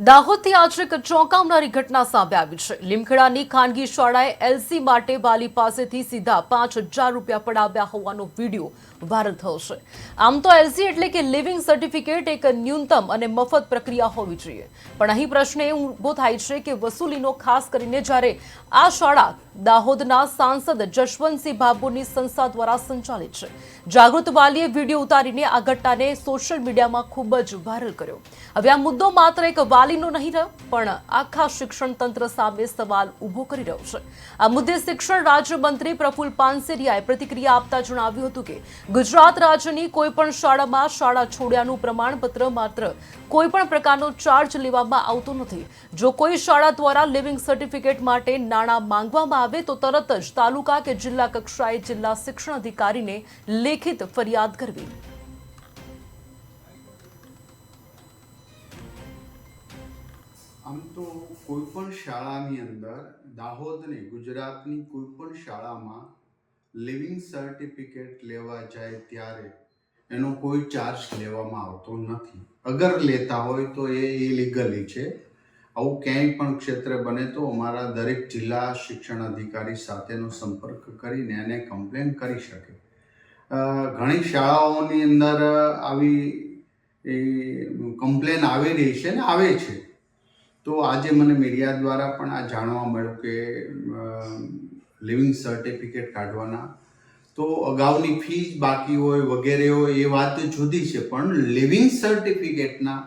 દાહોદથી આજે એક ચોંકાવનારી ઘટના સામે આવી છે. લીમખેડાની ખાનગી શાળાએ એલસી માટે વાલી પાસેથી સીધા પાંચ હજાર રૂપિયા પડાવ્યા હોવાનો વીડિયો વાયરલ થયો છે. આમ તો એલસી એટલે કે લિવિંગ સર્ટિફિકેટ એક ન્યૂનતમ અને મફત પ્રક્રિયા હોવી જોઈએ. પણ અહીં પ્રશ્ન એ ઊભો થાય છે કે વસૂલીનો ખાસ કરીને જ્યારે આ શાળા દાહોદના સાંસદ જશવંતસિંહ બાબુની સંસ્થા દ્વારા સંચાલિત છે. જાગૃત વાલીએ વીડિયો ઉતારીને આ ઘટનાને સોશિયલ મીડિયામાં ખૂબ જ વાયરલ કર્યો. હવે આ મુદ્દો માત્ર એક વાલીનો નહીં રહ્યો, પણ આખા શિક્ષણ તંત્ર સામે સવાલ ઊભો કરી રહ્યો છે. આ મુદ્દે શિક્ષણ રાજ્યમંત્રી પ્રફુલ પાનસેરિયાએ પ્રતિક્રિયા આપતા જણાવ્યું હતું કે, ગુજરાત રાજ્યની કોઈપણ શાળામાં શાળા છોડ્યાનું પ્રમાણપત્ર માત્ર કોઈ પણ પ્રકારનો ચાર્જ લેવામાં આવતો નથી. જો કોઈ શાળા દ્વારા લિવિંગ સર્ટિફિકેટ માટે નાણાં માંગવામાં આવે, તો તરત જ તાલુકા કે જિલ્લા કક્ષાએ જિલ્લા શિક્ષણ અધિકારીને લેખિત ફરિયાદ કરવી. આમ તો કોઈ પણ શાળાની અંદર દાહોદની ગુજરાતની કોઈ પણ શાળામાં લિવિંગ સર્ટિફિકેટ લેવા જાય ત્યારે એનો કોઈ ચાર્જ લેવામાં આવતો નથી. અગર લેતા હોય તો એ ઇલીગલી છે. આવું ક્યાંય પણ ક્ષેત્રે બને તો અમારા દરેક જિલ્લા શિક્ષણ અધિકારી સાથેનો સંપર્ક કરીને એને કમ્પ્લેન કરી શકે. ઘણી શાળાઓની અંદર આવી કમ્પ્લેન આવી રહી છે ને આવે છે. તો આજે મને મીડિયા દ્વારા પણ આ જાણવા મળ્યું કે લિવિંગ સર્ટિફિકેટ કાઢવાના. તો અગાઉની ફીસ બાકી હોય વગેરે હોય એ વાત જુદી છે, પણ લિવિંગ સર્ટિફિકેટના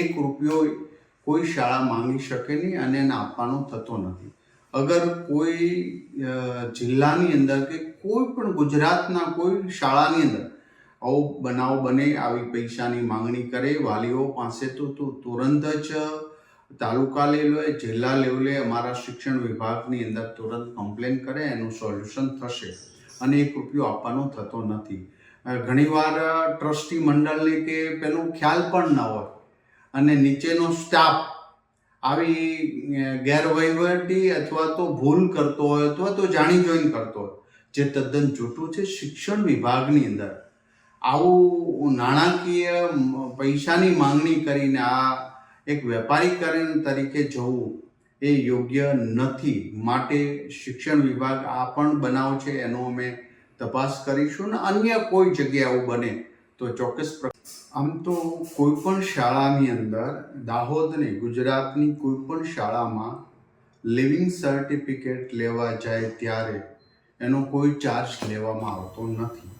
એક રૂપિયો કોઈ શાળા માંગી શકે નહીં અને એને આપવાનો થતો નથી. અગર કોઈ જિલ્લાની અંદર કે કોઈ પણ ગુજરાતના કોઈ શાળાની અંદર આવો બનાવ બને, આવી પૈસાની માંગણી કરે, વાલીઓ પાસે તો તુરંત જ તાલુકા લેવલે, જિલ્લા લેવલે અમારા શિક્ષણ વિભાગની અંદર તુરંત કમ્પ્લેન કરે, એનું સોલ્યુશન થશે. અને એક રૂપિયો આપવાનો થતો નથી. ઘણીવાર ટ્રસ્ટી મંડળને કે પેલું ખ્યાલ પણ ન હોય અને નીચેનો સ્ટાફ આવી ગેરવહીવટી અથવા તો ભૂલ કરતો હોય અથવા તો જાણી જોઈને કરતો હોય, જે તદ્દન જૂઠું છે, શિક્ષણ વિભાગની અંદર. આવું નાણાકીય પૈસાની માંગણી કરીને આ એક વેપારીકરણ તરીકે જવું એ યોગ્ય નથી. માટે શિક્ષણ વિભાગ આ પણ બનાવ છે, એનો અમે તપાસ કરીશું ને અન્ય કોઈ જગ્યાએ આવું બને તો ચોક્કસ આમ તો કોઈ પણ શાળાની અંદર દાહોદની ગુજરાતની કોઈ પણ શાળામાં લિવિંગ સર્ટિફિકેટ લેવા જાય ત્યારે એનો કોઈ ચાર્જ લેવામાં આવતો નથી.